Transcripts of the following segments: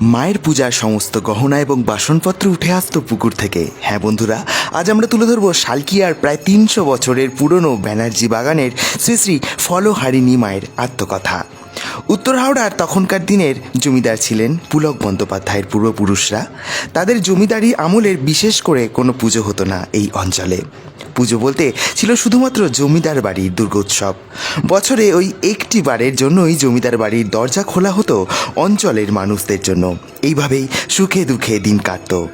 মায়ের পূজার সমস্ত গহনা এবং বাসনপত্র উঠে আসতো পুকুর থেকে। হ্যাঁ বন্ধুরা, আজ আমরা তুলে ধরবো শালকিয়ার প্রায় তিনশো বছরের পুরনো ব্যানার্জি বাগানের শ্রী শ্রী ফলহারিণী মায়ের আত্মকথা। উত্তর হাওড়ার তখনকার দিনের জমিদার ছিলেন পুলক বন্দ্যোপাধ্যায়ের পূর্বপুরুষরা। তাদের জমিদারি আমলের বিশেষ করে কোনো পুজো হতো না এই অঞ্চলে। পুজো বলতে ছিল শুধুমাত্র জমিদার বাড়ির দুর্গোৎসব। বছরে ওই একটি বারের জন্যই জমিদার বাড়ির দরজা খোলা হতো অঞ্চলের মানুষদের জন্য। এইভাবেই সুখে দুঃখে দিন কাটত।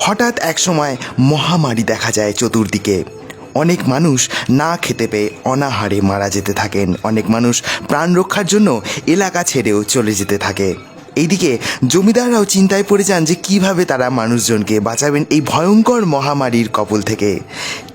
হঠাৎ একসময় মহামারী দেখা যায় চতুর্দিকে। অনেক মানুষ না খেতে পেয়ে অনাহারে মারা যেতে থাকেন। অনেক মানুষ প্রাণ রক্ষার জন্য এলাকা ছেড়েও চলে যেতে থাকে। এইদিকে জমিদাররাও চিন্তায় পড়ে যান যে কীভাবে তারা মানুষজনকে বাঁচাবেন এই ভয়ঙ্কর মহামারীর কবল থেকে।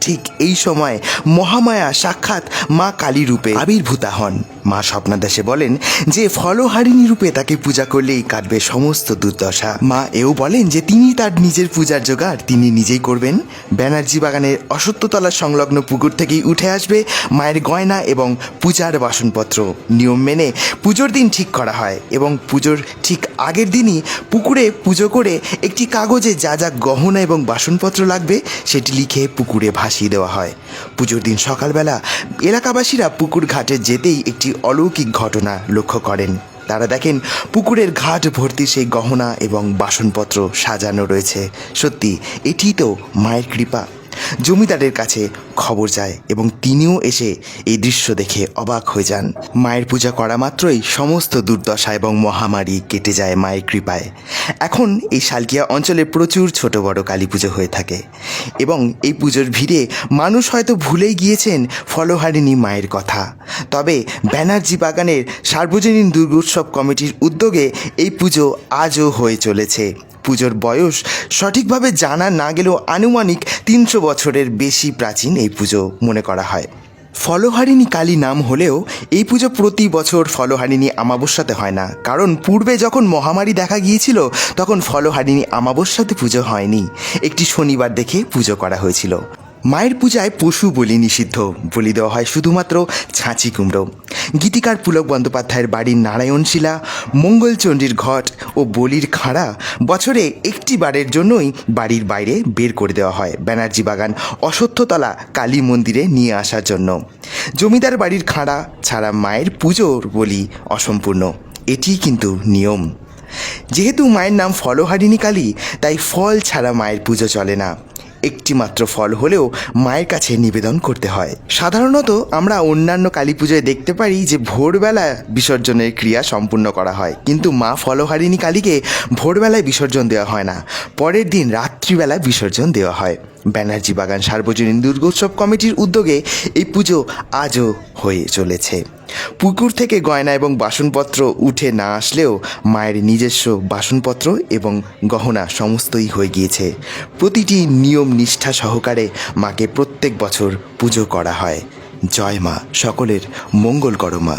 ঠিক এই সময় মহামায়া সাক্ষাৎ মা কালী রূপে আবির্ভূতা হন। মা স্বপ্নাদাসে বলেন যে ফলহারিণী রূপে তাকে পূজা করলেই কাটবে সমস্ত দুর্দশা। মা এও বলেন যে তিনি তার নিজের পূজার জোগাড় তিনি নিজেই করবেন। ব্যানার্জি বাগানের অসত্যতলা সংলগ্ন পুকুর থেকেই উঠে আসবে মায়ের গয়না এবং পূজার বাসনপত্র। নিয়ম মেনে পুজোর দিন ঠিক করা হয় এবং পুজোর ঠিক আগের দিনই পুকুরে পুজো করে একটি কাগজে যা যা গহনা এবং বাসনপত্র লাগবে সেটি লিখে পুকুরে ভাসিয়ে দেওয়া হয়। পুজোর দিন সকালবেলা এলাকাবাসীরা পুকুর ঘাটে যেতেই একটি অলৌকিক ঘটনা লক্ষ্য করেন। তারা দেখেন, পুকুরের ঘাট ভর্তি সেই গহনা এবং বাসনপত্র সাজানো রয়েছে। সত্যি এটি তো মায়ের কৃপা। জমিদারের কাছে খবর যায় এবং তিনিও এসে এই দৃশ্য দেখে অবাক হয়ে যান। মায়ের পূজা করা মাত্রই সমস্ত দুর্দশা এবং মহামারী কেটে যায় মায়ের কৃপায়। এখন এই শালকিয়া অঞ্চলে প্রচুর ছোট বড় কালী পুজো হয়ে থাকে এবং এই পুজোর ভিড়ে মানুষ হয়তো ভুলেই গিয়েছেন ফলহারিণী মায়ের কথা। তবে ব্যানার্জি বাগানের সার্বজনীন দুর্গোৎসব কমিটির উদ্যোগে এই পুজো আজও হয়ে চলেছে। পুজোর বয়স সঠিকভাবে জানা না গেলেও আনুমানিক তিনশো বছরের বেশি প্রাচীন এই পুজো মনে করা হয়। ফলহারিণী কালী নাম হলেও এই পুজো প্রতি বছর ফলহারিণী আমাবস্যাতে হয় না। কারণ পূর্বে যখন মহামারী দেখা গিয়েছিল, তখন ফলহারিণী আমাবস্যাতে পুজো হয়নি। একটি শনিবার দেখে পুজো করা হয়েছিল। মায়ের পূজায় পশু বলি নিষিদ্ধ। বলি দেওয়া হয় শুধুমাত্র ছাঁচি কুমড়ো। গীতিকার পুলক বন্দ্যোপাধ্যায়ের বাড়ির নারায়ণশিলা, মঙ্গলচণ্ডীর ঘট ও বলির খাঁড়া বছরে একটি বারের জন্যই বাড়ির বাইরে বের করে দেওয়া হয় ব্যানার্জি বাগান অশ্বত্থতলা কালী মন্দিরে নিয়ে আসার জন্য। জমিদার বাড়ির খাঁড়া ছাড়া মায়ের পুজোর বলি অসম্পূর্ণ। এটিই কিন্তু নিয়ম। যেহেতু মায়ের নাম ফলহারিণী কালী, তাই ফল ছাড়া মায়ের পুজো চলে না। একটি মাত্র ফল হলেও মায়ের কাছে নিবেদন করতে হয়। সাধারণত আমরা অন্যান্য কালী পুজোয় দেখতে পারি যে ভোরবেলা বিসর্জনের ক্রিয়া সম্পূর্ণ করা হয়। কিন্তু মা ফলহারিণী কালীকে ভোরবেলায় বিসর্জন দেওয়া হয় না। পরের দিন রাত্রিবেলা বিসর্জন দেওয়া হয়। ব্যানার্জি বাগান সার্বজনীন দুর্গোৎসব কমিটির উদ্যোগে এই পুজো আজও হয়ে চলেছে। পুকুর থেকে গয়না এবং বাসনপত্র উঠে না আসলেও মায়ের নিজস্ব বাসনপত্র এবং গহনা সমস্তই হয়ে গিয়েছে। প্রতিটি নিয়ম নিষ্ঠা সহকারে মাকে প্রত্যেক বছর পুজো করা হয়। জয় মা, সকলের মঙ্গল করো মা।